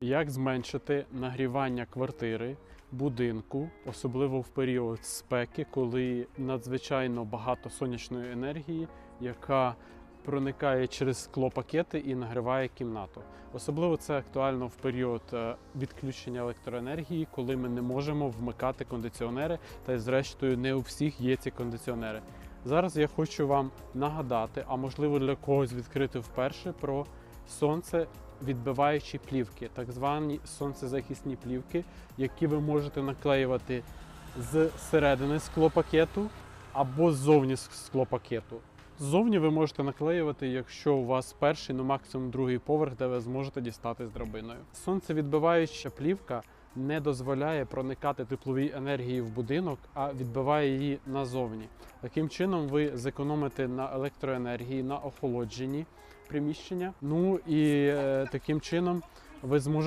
Як зменшити нагрівання квартири, будинку, особливо в період спеки, коли надзвичайно багато сонячної енергії, яка проникає через склопакети і нагріває кімнату. Особливо це актуально в період е, відключення електроенергії, коли ми не можемо вмикати кондиціонери, та й зрештою не у всіх є ці кондиціонери. Зараз я хочу вам нагадати, а можливо для когось відкрити вперше про сонцевідбиваючі плівки, так звані сонцезахисні плівки, які ви можете наклеювати з середини склопакету або ззовні склопакету. Ззовні ви можете наклеювати, якщо у вас перший, ну максимум другий поверх, де ви зможете дістати з драбиною. Сонцевідбиваюча плівка не дозволяє проникати тепловій енергії в будинок, а відбиває її назовні. Таким чином ви зекономите на електроенергії, на охолодженні приміщення. Ну і е, таким чином ви зможете